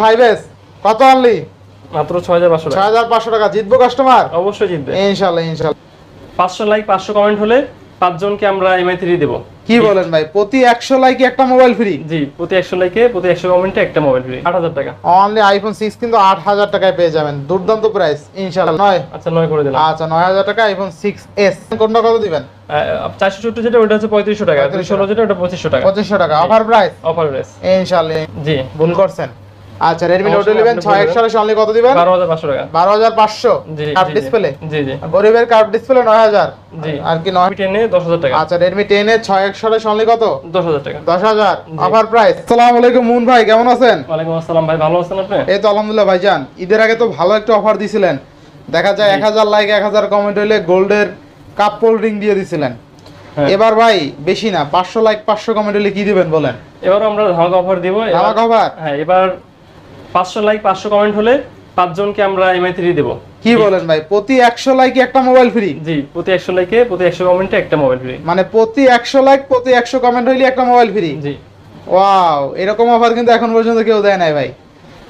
Five কত আনলি? মাত্র টাকা। জিতবো কাস্টমার অবশ্যই জিতবে। লাইক পাঁচশো কমেন্ট হলে পাঁচজনকে আমরা এমআই থ্রি দেবো। কি বলেন ভাই? প্রতি একশো লাইকে একটা মোবাইল ফ্রি জি প্রতি একশো লাইকে প্রতি একশো কমেন্টে একটা মোবাইল ফ্রি আট হাজার টাকা। অনলি আইফোন সিক্স কিন্তু আট হাজার টাকায় পেয়ে যাবেন। দুর্দান্ত প্রাইস ইনশাল্লাহ। নয়? আচ্ছা নয় করে দিলাম। আচ্ছা নয় হাজার টাকা আইফোন সিক্স এস কোনটা কত দিবেন? চারশো চোদ্দ যেটা ওটা হচ্ছে পঁয়ত্রিশশো টাকা। 3500 দুই ষোলো যেটা ওটা পঁচিশশো টাকা। পঁচিশশো টাকা। অফার প্রাইস অফার রেস ইনশাল্লাহ। জি। ভুল করছেন। আচ্ছা অবশ্যই ইলেভেন আপনি ছয় একশো অনলি কত দিবেন? বারো হাজার পাঁচশো টাকা। বারো হাজার পাঁচশো? জি কাপ জি, জি। ডিসপ্লে জি। জি গরিবের কাপ ডিসপ্লে নয় হাজার? জি। আর কি নয় টেনে দশ হাজার টাকা। আচ্ছা রেডমি টেন এর ছয় একশো অনলি কত? দশ হাজার টাকা। দশ হাজার। অফার প্রাইস আসসালামু আলাইকুম মুন ভাই কেমন আছেন? ওয়ালাইকুম আসসালাম ভাই ভালো আছেন আপনি? এই তো আলহামদুলিল্লাহ ভাইজান ঈদের আগে তো ভালো একটা অফার দিছিলেন। দেখা যায় এক হাজার লাইক এক হাজার কমেন্ট হইলে গোল্ডের কাপ ড্রিঙ্ক দিয়ে দিছিলেন। হ্যাঁ। এবার ভাই বেশি না পাঁচশো লাইক পাঁচশো কমেন্ট হলে কি দিবেন বলেন? এবার আমরা ধামাকা অফার দিব ধামাকা অফার হ্যাঁ এবার পাঁচশো লাইক পাঁচশো কমেন্ট হলে পাঁচজনকে আমরা এমআই থ্রি দেবো। কি বলেন ভাই? প্রতি একশো লাইকে একটা মোবাইল ফ্রি জি প্রতি একশো লাইকে প্রতি একশো কমেন্টে একটা মোবাইল ফ্রি মানে প্রতি একশো লাইক প্রতি একশো কমেন্ট হইলে একটা মোবাইল ফ্রি জি। ওয়াও এরকম অফার কিন্তু এখন পর্যন্ত কেউ দেয় নাই ভাই।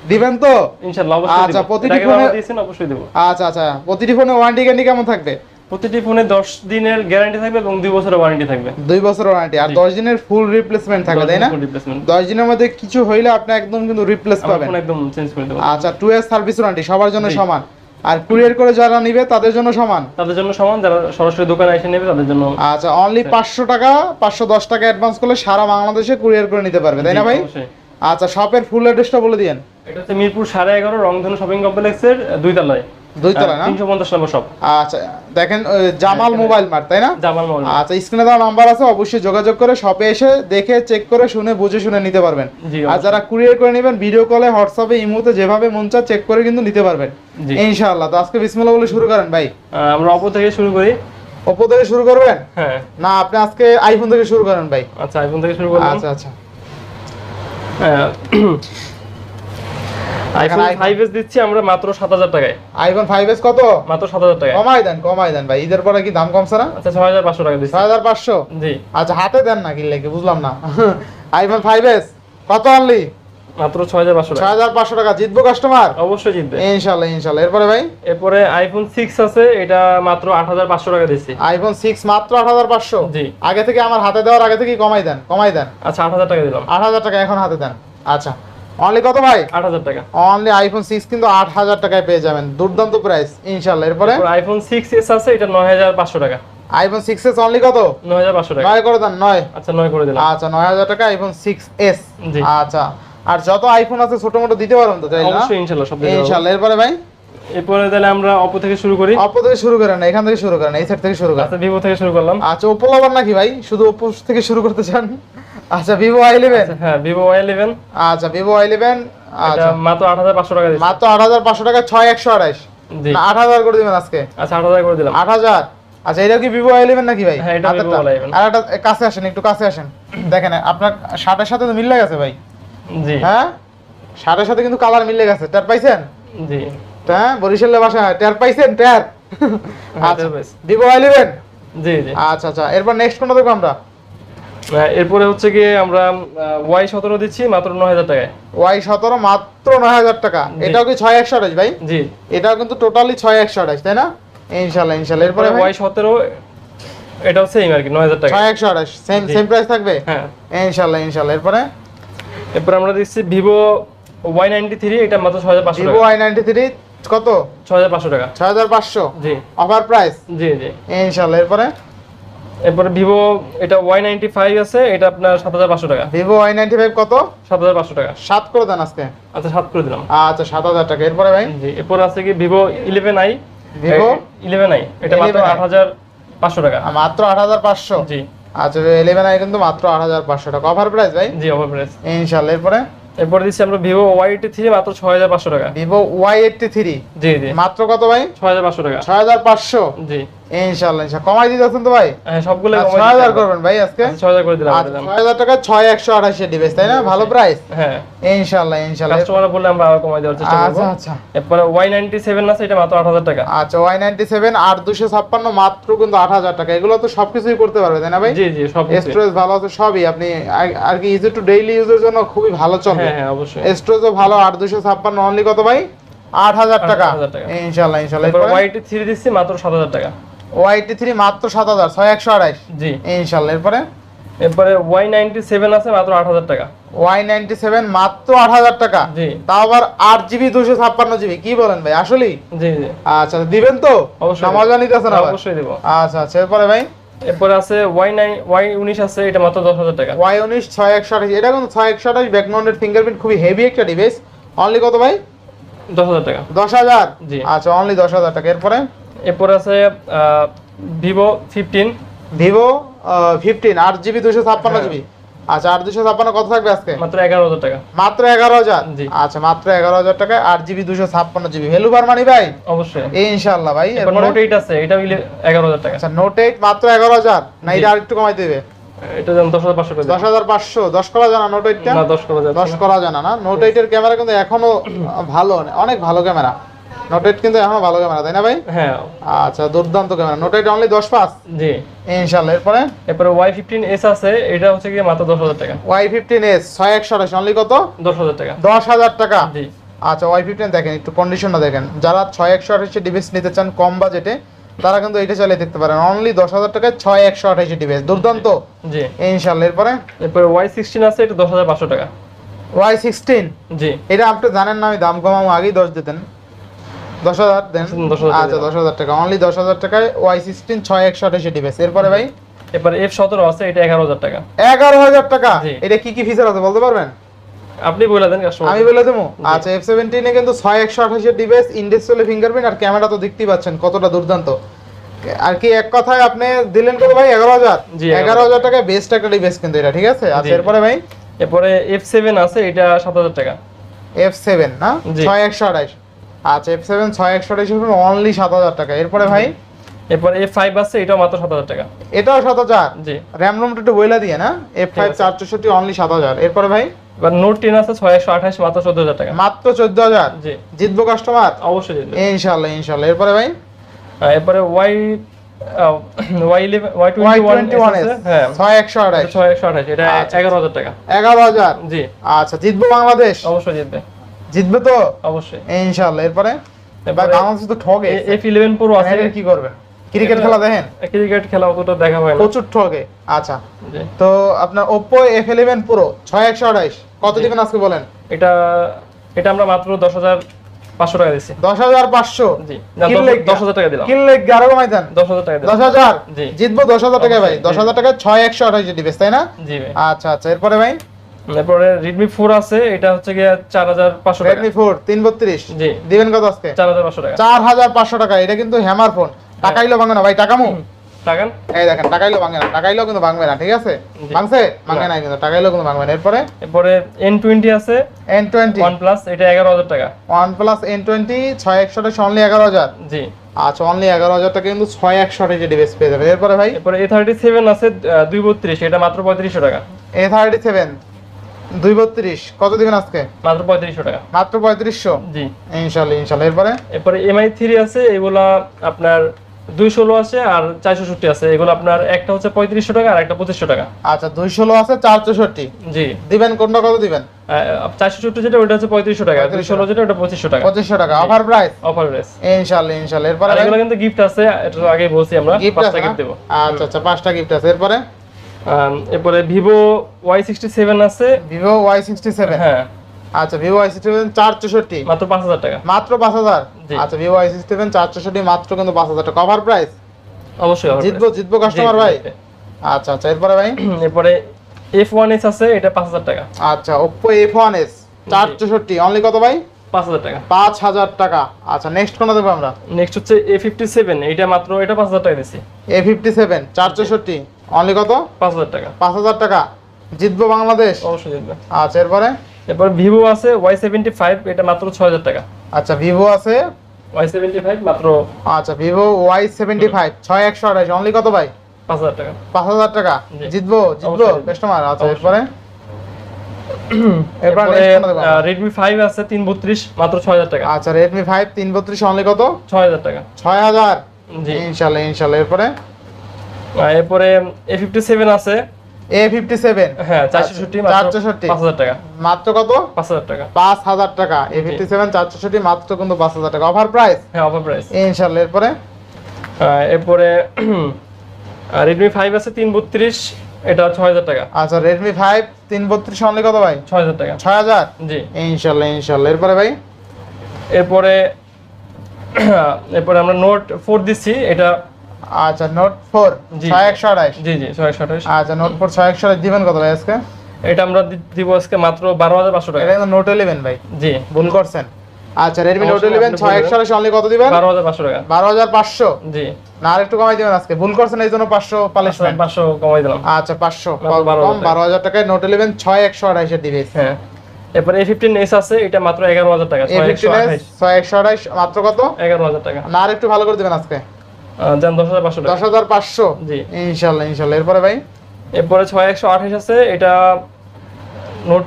দিবেন তো? ইনশাআল্লাহ অবশ্যই আচ্ছা, প্রতিটি ফোনে- দিয়েছেন অবশ্যই দেবো। আচ্ছা আচ্ছা প্রতিটি ফোনে ওয়ারেন্টি গ্যারান্টি কেমন থাকবে? প্রতিটি ফোনে দশ দিনের গ্যারান্টি থাকবে এবং দুই বছরের ওয়ারেন্টি থাকবে। দুই বছর ওয়ারেন্টি আর জি। দশ দিনের ফুল রিপ্লেসমেন্ট থাকবে তাই না? রিপ্লেসমেন্ট দশ দিনের মধ্যে কিছু হইলে আপনি একদম কিন্তু রিপ্লেস পাবেন। একদম চেঞ্জ করে দেবো। আচ্ছা টু ইয়ার সার্ভিস ওয়ারেন্টি সবার জন্য সমান। আর কুরিয়ার করে যারা নিবে তাদের জন্য সমান? তাদের জন্য সমান যারা সরাসরি দোকানে এসে নেবে তাদের জন্য আচ্ছা অনলি পাঁচশো টাকা পাঁচশো দশ টাকা অ্যাডভান্স করলে সারা বাংলাদেশে কুরিয়ার করে নিতে পারবে তাই না ভাই? আচ্ছা শপের ফুল অ্যাড্রেসটা বলে দিয়েন। এটা হচ্ছে মিরপুর সাড়ে এগারো রংধনু শপিং কমপ্লেক্সের দুই তলায় দুই না? তিনশো পঞ্চাশ নম্বর শপ আচ্ছা দেখেন জামাল মোবাইল মার্ট তাই না? জামাল আচ্ছা স্ক্রিনে দেওয়া নাম্বার আছে অবশ্যই যোগাযোগ করে শপে এসে দেখে চেক করে শুনে বুঝে শুনে নিতে পারবেন। আর যারা কুরিয়ার করে নেবেন ভিডিও কলে হোয়াটসঅ্যাপে ইমোতে যেভাবে মন চা চেক করে কিন্তু নিতে পারবেন। ইনশাআল্লাহ। তো আজকে বিসমিল্লাহ বলে শুরু করেন ভাই। আমরা অপো থেকে শুরু করি। ওপো থেকে শুরু করবেন? হ্যাঁ। না আপনি আজকে আইফোন থেকে শুরু করেন ভাই। আচ্ছা আইফোন থেকে শুরু করলাম। আচ্ছা আচ্ছা। আইফোন iPhone- দিচ্ছি আমরা মাত্র সাত হাজার টাকায়। আইফোন ফাইভ কত? মাত্র সাত হাজার টাকায়। কমাই দেন কমাই দেন ভাই ঈদের পরে কি দাম কমছে না? আচ্ছা টাকা দিচ্ছি। জি। আচ্ছা হাতে দেন না কিনলে কি বুঝলাম না। আইফোন কত মাত্র টাকা। ছয় হাজার পাঁচশো টাকা জিতবো কাস্টমার অবশ্যই জিতবে। ইনশাল্লাহ ইনশাল্লাহ। এরপরে ভাই? এরপরে আইফোন সিক্স আছে এটা মাত্র টাকা আইফোন জি। আগে থেকে আমার হাতে দেওয়ার আগে থেকে কমাই দেন কমাই দেন। আচ্ছা আট হাজার টাকা দিলাম। আট হাজার টাকা এখন হাতে দেন। আচ্ছা অনলি কত ভাই? আট হাজার টাকা। অনলি আইফোন সিক্স কিন্তু আট হাজার টাকায় পেয়ে যাবেন। দুর্দান্ত প্রাইস ইনশাল্লাহ এরপরে? আইফোন সিক্স এস আছে এটা নয় হাজার পাঁচশো টাকা। আইফোন সিক্স এস অনলি কত? নয় হাজার পাঁচশো টাকা। নয় করে দেন আচ্ছা করে দিলাম। আচ্ছা নয় হাজার টাকা আইফোন সিক্স এস জি। আচ্ছা আর যত আইফোন আছে ছোট মোটো দিতে পারবেন তো তাই না? অবশ্যই ইনশাল্লাহ সব। ইনশাল্লাহ এরপরে ভাই? এরপরে তাহলে আমরা অপো থেকে শুরু করি। অপো থেকে শুরু করেন না এখান থেকে শুরু করেন এই সাইড থেকে শুরু করেন। আচ্ছা ভিভো থেকে শুরু করলাম। আচ্ছা ওপো লাভার নাকি ভাই? শুধু ওপো থেকে শুরু করতে চান? আচ্ছা ভিভো আই ইলেভেন হ্যাঁ ভিভো ওয়াই ইলেভেন আচ্ছা ভিভো আই ইলেভেন আচ্ছা। মাত্র আট হাজার পাঁচশো টাকা মাত্র আট হাজার পাঁচশো টাকা ছয় একশো আড়াইশ। আট হাজার করে দিবেন আজকে। আচ্ছা আট হাজার করে দিলাম। আট হাজার। আচ্ছা এটা কি ভিভো ইলেভেন নাকি ভাই? হ্যাঁ, এটা হাতেরটা? Vivo Y11 আর একটা কাছে আসেন একটু কাছে আসেন। দেখেন আপনার শার্টের সাথে তো মিলে গেছে ভাই। জি। হ্যাঁ? শার্টের সাথে কিন্তু কালার মিলে গেছে। ট্যার পাইছেন? জি। হ্যাঁ বরিশালের বাসা ট্যার পাইছেন? ট্যার হ্যাঁ, আচ্ছা টের ভিভো আই ইলেভেন জি জি। আচ্ছা আচ্ছা এরপর নেক্সট কোনটা দেখব আমরা? এরপরে হচ্ছে গিয়ে আমরা ওয়াই সতেরো দিচ্ছি মাত্র নয় হাজার টাকায়। ওয়াই সতেরো মাত্র নয় হাজার টাকা। এটাও কি ছয় একশো আঠাশ ভাই? জি। এটাও কিন্তু টোটালি ছয় একশো আঠাশ তাই না? ইনশাল্লাহ ইনশাল্লাহ। এরপরে ওয়াই সতেরো এটাও সেম আর কি নয় হাজার টাকা ছয় একশো আঠাশ সেম সেম প্রাইস থাকবে? হ্যাঁ। ইনশাল্লাহ ইনশাল্লাহ। এরপরে? এরপর আমরা দিচ্ছি ভিভো ওয়াই নাইনটি থ্রি এটা মাত্র ছয় হাজার পাঁচশো ভিভো আই নাইনটি থ্রি কত? ছয় হাজার পাঁচশো টাকা। ছয় হাজার পাঁচশো? জি। অফার প্রাইস জি জি। ইনশাল্লাহ এরপরে? এরপরে ভিভো এটা ওয়াই নাইনটি ফাইভ আছে এটা আপনার সাত হাজার পাঁচশো টাকা। ভিভো ওয়াই নাইনটি ফাইভ কত? সাত হাজার পাঁচশো টাকা। সাত করে দেন আজকে। আচ্ছা সাত করে দিলাম। আচ্ছা সাত হাজার টাকা। এরপরে ভাই? জি এরপর আছে কি Vivo eleven I Vivo? Eleven I এটা মাত্র আট হাজার পাঁচশো টাকা। মাত্র আট হাজার পাঁচশো? জি। আচ্ছা ইলেভেন আই কিন্তু মাত্র আট হাজার পাঁচশো টাকা। অফার প্রাইস ভাই? জি অফার প্রাইস ইনশাল্লাহ এরপরে? এরপরে দিচ্ছি আমরা ভিভো ওয়াই এইটি থ্রি মাত্র ছয় হাজার পাঁচশো টাকা। ভিভো ওয়াই এইটটি থ্রি জি জি। মাত্র কত ভাই? ছয় হাজার পাঁচশো টাকা। ছয় হাজার পাঁচশো? জি। ইনশাল্লাহ ইনশাল্লাহ কমাই দিতেছেন তো ভাই? হ্যাঁ সবগুলো করবেন ভাই আজকে? করে দিলাম টাকা ডিভাইস তাই না? ভালো প্রাইস হ্যাঁ। ইনশাল্লাহ ইনশাল্লাহ কাস্টমার বললে আমরা আরও কমাই দেওয়ার চেষ্টা করব। আচ্ছা আচ্ছা। এরপরে মাত্র টাকা। আচ্ছা মাত্র কিন্তু টাকা। এগুলো তো সবকিছুই করতে পারবে তাই না ভাই? জি জি সব স্টোরেজ ভালো আছে সবই। আপনি আর- আর কি ইজি টু ডেইলি ইউজের জন্য খুবই ভালো চলবে। হ্যাঁ হ্যাঁ অবশ্যই। স্টোরেজও ভালো আট দুশো ছাপ্পান্ন অনলি কত ভাই? আট হাজার টাকা। 8,000 টাকা। ইনশাল্লাহ ইনশাল্লাহ এরপরে ওয়াইটি থ্রি দিচ্ছি মাত্র সাত হাজার টাকা। ওয়াইটি থ্রি মাত্র সাত হাজার ছয় একশো আড়াইশ। জি। ইনশাল্লাহ এরপরে? এরপরে ওয়াই নাইনটি সেভেন আছে মাত্র আট হাজার টাকা। ওয়াই নাইনটি সেভেন মাত্র আট হাজার টাকা। জি। তাও আবার আট জিবি দুশো ছাপ্পান্ন জিবি কি বলেন ভাই আসলেই? জি জি। আচ্ছা দিবেন তো? অবশ্যই। না মজা নিতেছেন হ্যাঁ, অবশ্যই দেবো। আচ্ছা আচ্ছা এরপরে ভাই? এরপরে আছে ওয়াই নাইন ওয়াই উনিশ আছে এটা মাত্র দশ হাজার টাকা। ওয়াই উনিশ ছয় একশো আঠাশ এটা কিন্তু ছয় একশো আঠাশ ব্যাকগ্রাউন্ডের ফিঙ্গারপ্রিন্ট খুবই হেভি একটা ডিভাইস অনলি কত ভাই? দশ হাজার টাকা। দশ হাজার? জি। আচ্ছা অনলি দশ হাজার টাকা। এরপরে? এরপরে আছে ভিভো ফিফটিন ভিভো ফিফটিন আট জিবি দুশো ছাপ্পান্ন জিবি আচ্ছা আট দুশো ছাপ্পান্ন কত থাকবে আজকে? মাত্র এগারো হাজার টাকা। মাত্র এগারো হাজার। আচ্ছা মাত্র এগারো হাজার টাকায় আট জিবি দুশো ছাপ্পান্ন জিবি ভ্যালু মানি ভাই? অবশ্যই। এই ইনশাল্লাহ ভাই নোট এইট আছে এটা এগারো হাজার টাকা। আচ্ছা নোট এইট মাত্র এগারো হাজার? না। এটা আরেকটু কমাই দেবে। এটা যেন দশ হাজার পাঁচশো করে দশ হাজার পাঁচশো দশ করা জানা নোট এইটটা না দশ করা দশ করা জানা না নোট এইটের ক্যামেরা কিন্তু এখনও ভালো অনেক ভালো ক্যামেরা। নোট এইট কিন্তু এখনও ভালো ক্যামেরা তাই না ভাই? হ্যাঁ। আচ্ছা দুর্দান্ত ক্যামেরা নোট অনলি দশ পাঁচ? জি। ইনশাল্লাহ এরপরে? এরপরে ওয়াই ফিফটিন এস আছে এটা হচ্ছে গিয়ে মাত্র দশ হাজার টাকা। ওয়াই ফিফটিন এস ছয় একশো আঠাশ অনলি কত? দশ হাজার টাকা। দশ হাজার টাকা? জি। আচ্ছা ওয়াই ফিফটিন দেখেন একটু কন্ডিশনটা দেখেন। যারা ছয় একশো আঠাশি ডিভাইস নিতে চান কম বাজেটে তারা কিন্তু এটা চালিয়ে দেখতে পারেন। অনলি দশ হাজার টাকায় ছয় একশো আঠাশি ডিভাইস দুর্দান্ত? জি। ইনশাল্লাহ এরপরে? এরপরে ওয়াই সিক্সটিন আছে এটা দশ হাজার পাঁচশো টাকা। ওয়াই সিক্সটিন জি। এটা আপনি জানেন না আমি দাম কমাবো আগেই দশ দিতেন। দশ হাজার দেন। আচ্ছা দশ হাজার টাকা। অনলি দশ হাজার টাকায় ওয়াই সিক্সটিন ছয় একশো আঠাশি ডিভাইস। এরপরে ভাই? এরপরে এফ সতেরো আছে এটা এগারো হাজার টাকা। এগারো হাজার টাকা? এটা কি কি ফিচার আছে বলতে পারবেন? আপনি বলে দেন কাস্টমার আমি বলে দেবো? আচ্ছা এফ সেভেন্টিনে কিন্তু ছয় একশো আঠাশের ডিভাইস ইন্ডেক্সলে ফিঙ্গারপ্রিন্ট আর ক্যামেরা তো দেখতেই পাচ্ছেন কতটা দুর্দান্ত। আর কি এক কথায় আপনি দিলেন কত ভাই? এগারো হাজার? এগারো হাজার। টাকায় বেস্ট একটা ডিভাইস কিন্তু এটা ঠিক আছে? আচ্ছা এরপরে ভাই? এরপরে এফ সেভেন আছে এটা সাত হাজার টাকা। এফ সেভেন না? ছয় একশো আঠাশ। আচ্ছা এফ সেভেন ছয় একশো আঠাশ অনলি সাত হাজার টাকা। এরপরে ভাই? এরপরে এফ ফাইভ আছে এটাও মাত্র সাত হাজার টাকা। এটাও সাত হাজার? জি। র্যাম রোমটা একটু বইলা দিয়ে না? F five. চার চৌষট্টি অনলি সাত হাজার। এরপরে ভাই? এবার নোট টেন আছে ছয় একশো আঠাশ মাত্র চোদ্দ হাজার টাকা। মাত্র চোদ্দ হাজার? জি। জিতবো কাস্টমার অবশ্যই জিতবে। ইনশাল্লাহ ইনশাল্লাহ এরপরে ভাই? এরপরে Y Y Y twenty one হ্যাঁ। ছয় একশো আঠাশ। ছয় একশো আঠাশ এটা আচ্ছা। এগারো হাজার টাকা। এগারো হাজার? জি। আচ্ছা জিতবো বাংলাদেশ? অবশ্যই জিতবে। জিতবে তো? অবশ্যই। ইনশাল্লাহ এরপরে? ভাই বাংলাদেশ তো ঠগে। এফ ইলেভেন প্রো আছে। কি করবেন ক্রিকেট খেলা দেখেন? ক্রিকেট খেলা অতটা দেখা হয় না। প্রচুর ঠগে। আচ্ছা। তো আপনার প্রো ছয় একশো আঠাশ কত দিবেন আজকে বলেন? এটা এটা আমরা মাত্র দশ হাজার পাঁচশো টাকা দিচ্ছি দশ হাজার পাঁচশো? জি। না কিনলে দশ হাজার টাকা দিলাম। কিনলে আরও কমাই দেন। দশ হাজার টাকা দিলাম। দশ হাজার? জি। জিতবো দশ হাজার টাকা ভাই। অবশ্যই, দশ জি। হাজার টাকায় ছয় একশো আঠাশ ডিবেস তাই না? জি ভাই। আচ্ছা আচ্ছা। এরপরে ভাই? এরপরে রেডমি ফোর আছে এটা হচ্ছে গিয়ে চার হাজার পাঁচশো টাকা। রেডমি ফোর তিন বত্রিশ। জি। দিবেন কত আজকে? চার হাজার পাঁচশো টাকা। চার হাজার পাঁচশো টাকা এটা কিন্তু হ্যামার ফোন টাকাইলো ভাঙবে না। ভাই টাকামু? টাকান? এই দেখেন টাকাইলো ভাঙবে না। টাকাইলো কিন্তু ভাঙবে না ঠিক আছে? ভাঙছে? ভাঙে নাই কিন্তু টাকাইলো কিন্তু ভাঙবে না। এরপরে? এরপরে এন টোয়েন্টি আছে এন টোয়েন্টি ওয়ান প্লাস এটা এগারো হাজার টাকা। টাকা অনলি এগারো হাজার। জি। আচ্ছা অনলি এগারো হাজার টাকা কিন্তু ছয় একশো টাকা ডিভাইস পেয়ে যাবে। এরপরে ভাই? এরপরে এ থার্টি সেভেন আছে দুই বত্রিশ এটা মাত্র পঁয়ত্রিশশো টাকা। এ থার্টি সেভেন দুই বত্রিশ। কত দিবেন আজকে? মাত্র পঁয়ত্রিশশো টাকা। মাত্র পঁয়ত্রিশশো? জি। ইনশাল্লাহ ইনশাল্লাহ। এরপরে? এরপরে এমআই থ্রি আছে এগুলা আপনার দুই ষোলো আছে আর চারশো আছে। এগুলো আপনার একটা হচ্ছে পঁয়ত্রিশশো টাকা আর একটা পঁচিশশো টাকা। আচ্ছা দুই ষোলো আছে চার চৌষট্টি জি। দিবেন কোনটা কত দিবেন? চারশো যেটা ওটা হচ্ছে পঁয়ত্রিশশো টাকা। দুই ষোলো যেটা ওটা পঁচিশশো টাকা। পঁচিশশো টাকা। অফার প্রাইস অফার রেস ইনশাল্লাহ ইনশাল্লাহ। এরপরে এগুলো কিন্তু গিফট আছে এটা আগে বলছি আমরা গিফট আছে গিফট দেবো। আচ্ছা আচ্ছা পাঁচটা গিফট আছে। এরপরে? এরপরে ভিভো ওয়াই সিক্সটি সেভেন আছে। ভিভো ওয়াই সিক্সটি সেভেন হ্যাঁ। আচ্ছা ভিভো ওয়াই সিক্সটি সেভেন চার চৌষট্টি মাত্র পাঁচ হাজার টাকা। মাত্র পাঁচ হাজার? আচ্ছা ভিভো ওয়াই সিক্সটি সেভেন চার চৌষট্টি মাত্র কিন্তু পাঁচ হাজার টাকা। অফার প্রাইস অবশ্যই জিতবো জিতবো কাস্টমার ভাই? আচ্ছা আচ্ছা এরপরে ভাই? এরপরে এফ ওয়ান এস আছে এটা পাঁচ হাজার টাকা। আচ্ছা এফ ওয়ান এস চার চৌষট্টি অনলি কত ভাই? পাঁচ হাজার টাকা। পাঁচ হাজার টাকা। আচ্ছা নেক্সট কোনটা দেবো আমরা? নেক্সট হচ্ছে এ ফিফটি সেভেন এটা মাত্র এটা পাঁচ হাজার টাকা দিচ্ছি এ ফিফটি সেভেন চার চৌষট্টি অনলি কত? পাঁচ হাজার টাকা। পাঁচ হাজার টাকা। জিতবো বাংলাদেশ? অবশ্যই জিতবে। আচ্ছা এরপরে? এরপর ভিভো আছে ওয়াই সেভেন্টি ফাইভ এটা মাত্র ছয় হাজার টাকা। আচ্ছা ভিভো আছে? ওয়াই সেভেন্টি ফাইভ মাত্র আচ্ছা ভিভো ওয়াই সেভেন্টি ফাইভ ছয় একশো আঠাশ। অনলি কত ভাই? পাঁচ হাজার টাকা। পাঁচ হাজার টাকা। জিতবো জিতবো কাস্টমার আচ্ছা। এরপরে? রেডমি ফাইভ আছে তিন বত্রিশ মাত্র ছয় হাজার টাকা। আচ্ছা রেডমি ফাইভ তিন বত্রিশ অনলি কত? ছয় হাজার টাকা। ছয় হাজার। জি। ইনশাল্লাহ ইনশাল্লাহ এরপরে? এরপরে এ ফিফটি সেভেন আছে। এ ফিফটি সেভেন হ্যাঁ চারশোষট্টি চারশোষট্টি। পাঁচ হাজার টাকা। মাত্র কত? পাঁচ হাজার টাকা। পাঁচ হাজার টাকা। এ ফিফটি সেভেন চারশোষট্টি মাত্র কিন্তু পাঁচ হাজার টাকা। অফার প্রাইস হ্যাঁ অফার প্রাইস ইনশাল্লাহ এরপরে? এরপরে রেডমি ফাইভ আছে তিন বত্রিশ এটা ছয় হাজার টাকা। আচ্ছা রেডমি ফাইভ তিন বত্রিশ অনলি কত ভাই? ছয় হাজার টাকা। ছয় হাজার? জি। ইনশাল্লাহ ইনশাল্লাহ এরপরে ভাই? এরপরে এরপরে আমরা নোট ফোর দিচ্ছি। এটা আচ্ছা নোট ফোর। ছয় একশো আঠাশ। জি জি ছয় একশো আঠাশ। আচ্ছা নোট ফোর ছয় একশো আঠাশ দিবেন কত ভাই আজকে? এটা আমরা দিব আজকে মাত্র বারো হাজার পাঁচশো টাকা। এটা নোট ইলেভেন ভাই। জি। ভুল করছেন। আচ্ছা রেডমি নোট ইলেভেন ছয়। একশো আঠাশ অনলি কত দিবেন? বারো হাজার পাঁচশো টাকা। বারো হাজার পাঁচশো। জি। না আর একটু কমাই দিবেন আজকে। ভুল করছেন এই জন্য পাঁচশো পালিশমেন্ট পাঁচশো কমাই দিলাম। আচ্ছা পাঁচশো মাত্র 12,000 কম বারো হাজার টাকায় নোট ইলেভেন ছয় একশো আঠাশের ডিভাইস হ্যাঁ। এরপরে এ ফিফটিন এস আছে এটা মাত্র এগারো হাজার টাকা ছয় একশো আঠাশ। আঠাশ মাত্র কত? এগারো হাজার টাকা। না আর একটু ভালো করে দিবেন আজকে। দেন দশ হাজার পাঁচশো দশ টাকা হাজার পাঁচশো? জি। ইনশাল্লাহ ইনশাল্লাহ। এরপরে ভাই? এরপরে ছয় একশো আঠাশ আছে এটা নোট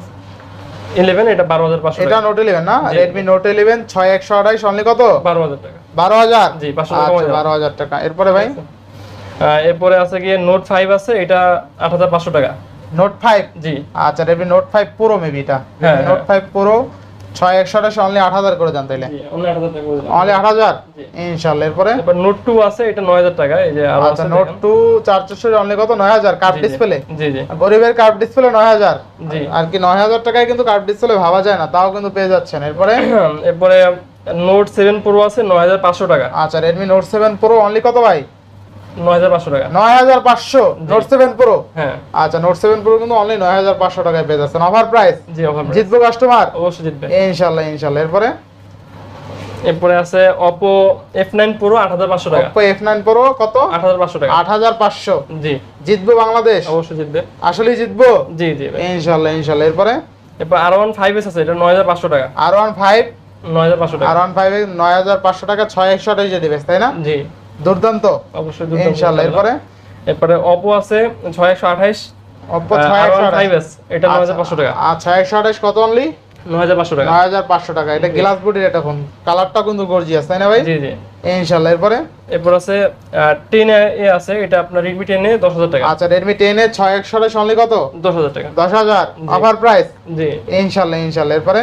ইলেভেন এটা বারো হাজার পাঁচশো এটা নোট ইলেভেন না। রেডমি নোট ইলেভেন ছয় একশো আঠাশ অনলি কত? বারো হাজার টাকা। বারো হাজার? জি, 500 টাকা কমাই আচ্ছা। বারো হাজার টাকা। এরপরে ভাই? এরপরে আছে গিয়ে নোট ফাইভ আছে এটা আট হাজার পাঁচশো টাকা। নোট ফাইভ জি। আচ্ছা Redmi note five pro maybe এটা। হ্যাঁ, নোট ফাইভ প্রো ছয় একশো আঠাশ অনলি আট হাজার করে দেন তাইলে। অনলি আট হাজার। ইনশাল্লাহ এরপরে? নোট টু আছে এটা নয় হাজার টাকা এই যে আচ্ছা নোট। টু চারশো অনলি কত? নয় হাজার কার্ভ। ডিসপ্লে জি। জি গরিবের কার্ভ ডিসপ্লে নয় হাজার। জি। আর কি নয় হাজার টাকায় কিন্তু কার্ভ ডিসপ্লে ভাবা যায় না তাও কিন্তু পেয়ে যাচ্ছেন। এরপরে? এরপরে নোট সেভেন প্রো আছে নয় হাজার পাঁচশো টাকা। আচ্ছা Redmi note seven pro only কত ভাই? নয় হাজার পাঁচশো টাকা। নয় হাজার পাঁচশো নোট সেভেন প্রো হ্যাঁ। আচ্ছা নোট সেভেন প্রো কিন্তু অনলি নয় হাজার পাঁচশো টাকায় পেয়ে যাচ্ছেন। অফার প্রাইস জি অফার জিতবো কাস্টমার অবশ্যই জিতবে। ইনশাল্লাহ ইনশাল্লাহ। এরপরে? এরপরে আছে প্রো আট হাজার পাঁচশো টাকা। Oppo F9 Pro কত? আট হাজার পাঁচশো টাকা। আট হাজার পাঁচশো। জি। জিতবো বাংলাদেশ? অবশ্যই জিতবে। আসলেই জিতবো? জি জি ভাই। ইনশাল্লাহ ইনশাল্লাহ। এরপরে? এরপর আর ওয়ান ফাইভ এস আছে এটা নয় হাজার পাঁচশো টাকা। আর ওয়ান ফাইভ নয় হাজার পাঁচশো আর টাকা ওয়ান ফাইভ নয় হাজার পাঁচশো টাকা ছয় একশো আঠাশ ডিভাইস তাই না? জি। দুর্দান্ত। অবশ্যই জিতবে। এরপরে? এরপরে অপো আছে ছয় একশো আঠাইশ Oppo ছয় একশো ফাইভ আঠাশ এস এটা নয় হাজার পাঁচশো টাকা। একশো আঠাশ কত অনলি নয় হাজার পাঁচশো টাকা। নয় হাজার পাঁচশো টাকা এটা গ্লাস বডির এটা ফোন কালারটা কিন্তু গর্জিয়াস তাই না ভাই? জি জি। ইনশাল্লাহ এরপরে? এরপর আছে টেন এ আছে এটা আপনার রেডমি টেন এ দশ হাজার টাকা। আচ্ছা এর ছয় একশো আঠাশ অনলি কত? দশ হাজার টাকা। দশ হাজার। জি। অফার প্রাইস জি। ইনশাল্লাহ ইনশাল্লাহ এরপরে?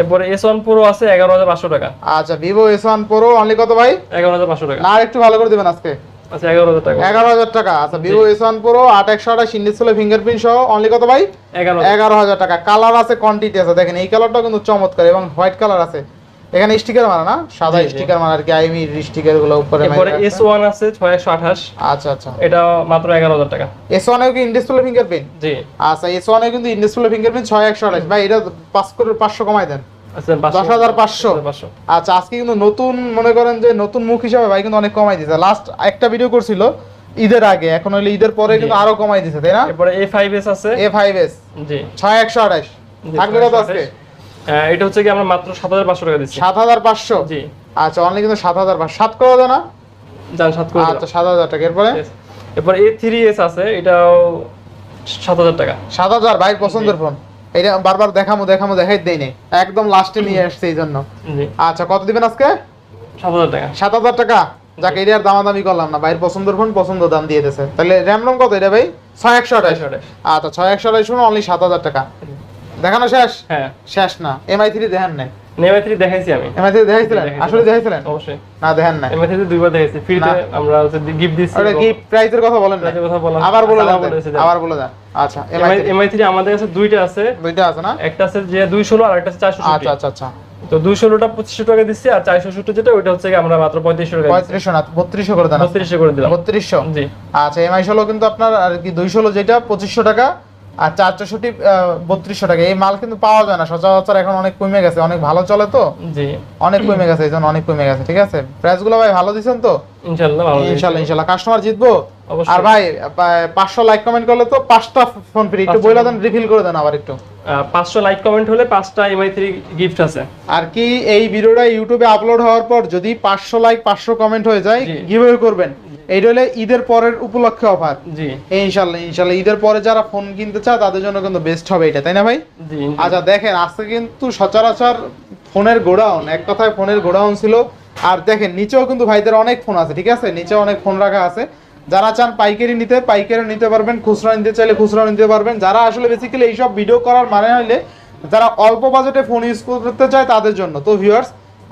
এরপরে এস ওয়ান প্রো আছে এগারো হাজার পাঁচশো টাকা। আচ্ছা এস ওয়ান প্রো অনলি কত ভাই? এগারো হাজার পাঁচশো টাকা। না আর একটু ভালো করে দিবেন আজকে। আচ্ছা এগারো হাজার টাকা। এগারো হাজার টাকা। আচ্ছা ওয়ান প্রো আট একশো আঠাশ ইন্ডিসপ্লে ফিঙ্গারপ্রিন্ট সহ অনলি কত ভাই? এগারো এগারো হাজার টাকা। কালার আছে কোয়ান্টিটি আছে। দেখেন এই কালারটা কিন্তু চমৎকার এবং হোয়াইট কালার আছে। এখানে স্টিকার মারা না? সাদা। স্টিকার মারা আর কি আইমি স্টিকারগুলো উপরে এরপরে মারা এস আছে। ওয়ান আছে ছয় একশো আঠাশ। আচ্ছা আচ্ছা। এটা মাত্র এগারো হাজার টাকা। এস ওয়ানেও কি ইন্ডিসপ্লে ফিঙ্গারপ্রিন্ট জি। আচ্ছা এস ওয়ানে কিন্তু ইন্ডিসপ্লে ফিঙ্গারপ্রিন্ট ছয় একশো আঠাশ। ভাই এটা পাঁচ করে পাঁচশো কমাই দেন। আচ্ছা পাঁচশো। আচ্ছা আজকে কিন্তু নতুন মনে করেন যে নতুন মুখ হিসাবে ভাই কিন্তু অনেক কমাই দিছে। লাস্ট একটা ভিডিও করছিল ঈদের আগে। এখন হইলে ঈদের পরে কিন্তু আরও কমাই দিছে তাই না? এরপরে এ ফাইভ এস আছে। এ ফাইভ এস জি। ছয় একশো আঠাশ। জি, থাকবে কত 628 আজকে আহ, এটা হচ্ছে কি আমরা মাত্র সাত হাজার পাঁচশো টাকা দিচ্ছি। সাত হাজার পাঁচশো? জি। আচ্ছা অনলি কিন্তু সাত হাজার পাঁচশো সাত করে দেয় না? যান সাত করে আচ্ছা সাত হাজার টাকা। এরপরে? এরপর এ থ্রি এস আছে এটাও সাত হাজার টাকা। সাত হাজার ভাই পছন্দের ফোন। এটা বারবার দেখামো দেখামো দেখাই দেই নেই। একদম লাস্টে নিয়ে আসছে এই জন্য। জি। আচ্ছা কত দিবেন আজকে? সাত হাজার টাকা। সাত হাজার টাকা? যাকে এটা আর দামাদামি করলাম না। ভাইয়ের পছন্দের ফোন পছন্দ দাম দিয়ে দিয়েছে। তাহলে র্যাম রম কত এটা ভাই? ছয় একশো আঠাশ। আচ্ছা ছয় একশো আঠাশ অনলি সাত হাজার টাকা। দেখানো শেষ? হ্যাঁ। শেষ না। এমআই থ্রি দেখেন নাই? থ্রি দেখাইছি আমি। এমআই থ্রি দেখাইছিলেন? আসলে দেখাইছিলেন? অবশ্যই। না দেখেন থ্রি দুইবার দেখাইছি। ফ্রিতে। আমরা হচ্ছে গিফট ওটা কি প্রাইসের কথা বলেন না কথা। আবার বলে দেন। আবার বলে দেন। আচ্ছা এমআই এমআই থ্রি আমাদের কাছে দুইটা আছে। দুইটা আছে না? একটা আছে যে দুই ষোলো আর একটা আছে চারশো আচ্ছা আচ্ছা আচ্ছা। তো ষোলোটা পঁচিশশো টাকা দিচ্ছি আর চারশো সত্তর যেটা ওইটা হচ্ছে আমরা মাত্র পঁয়ত্রিশশো টাকা পঁয়ত্রিশশো না বত্রিশশো করে দেন। বত্রিশশো করে দিলাম। বত্রিশশো। জি। আচ্ছা এমআই ষোলো কিন্তু আপনার আর কি দুই ষোলো যেটা পঁচিশশো টাকা। আর চার চৌষট্টি বত্রিশশো টাকা। এই মাল কিন্তু পাওয়া যায় না। সচরাচর এখন অনেক কমে গেছে। অনেক ভালো চলে তো? জি। অনেক কমে গেছে এই জন্য অনেক কমে গেছে ঠিক আছে? প্রাইসগুলো ভাই ভালো দিচ্ছেন তো? ইনশাল্লাহ ইনশাল্লাহ ইনশাল্লাহ। কাস্টমার জিতবো? আর ভাই পাঁচশো লাইক কমেন্ট করলে তো পাঁচটা ফোন ফ্রি একটু বইলা দেন রিফিল করে দেন আবার একটু। পাঁচশো লাইক কমেন্ট হলে পাঁচটা এমআই থ্রি গিফট আছে। আর কি এই ভিডিওটা ইউটিউবে আপলোড হওয়ার পর যদি পাঁচশো লাইক পাঁচশো কমেন্ট হয়ে যায়। গিভওয়ে করবেন। এইটা হলে ঈদের পরের উপলক্ষে অফার জি। ইনশাল্লাহ ইনশাল্লাহ। ঈদের পরে যারা ফোন কিনতে চায় তাদের জন্য কিন্তু বেস্ট হবে এটা তাই না ভাই? আচ্ছা দেখেন আজকে কিন্তু সচরাচর ফোনের গোডাউন এক কথায় ফোনের গোডাউন ছিল। আর দেখেন নিচেও কিন্তু ভাইদের অনেক ফোন আছে ঠিক আছে? নিচে অনেক ফোন রাখা আছে। যারা চান পাইকারি নিতে পাইকারি নিতে পারবেন খুচরা নিতে চাইলে খুচরা নিতে পারবেন। যারা আসলে বেসিক্যালি এইসব ভিডিও করার মানে হইলে যারা অল্প বাজেটে ফোন ইউজ করতে চায় তাদের জন্য। তো ভিউয়ার্স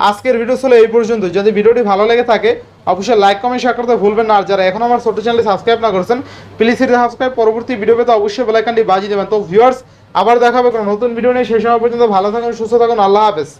আজকের ভিডিও ছিল এই পর্যন্ত যদি ভিডিওটি ভালো লেগে থাকে অবশ্যই লাইক কমেন্ট শেয়ার করতে ভুলবেন না। আর যারা এখন আমার ছোট চ্যানেলে সাবস্ক্রাইব না করেছেন প্লিজ সেটি সাবস্ক্রাইব পরবর্তী ভিডিও পেতে অবশ্যই বেলাইকানটি বাজিয়ে দেবেন। তো ভিউয়ার্স আবার দেখাবে কোনো নতুন ভিডিও নিয়ে। সেই সময় পর্যন্ত ভালো থাকুন, সুস্থ থাকুন। আল্লাহ হাফেজ।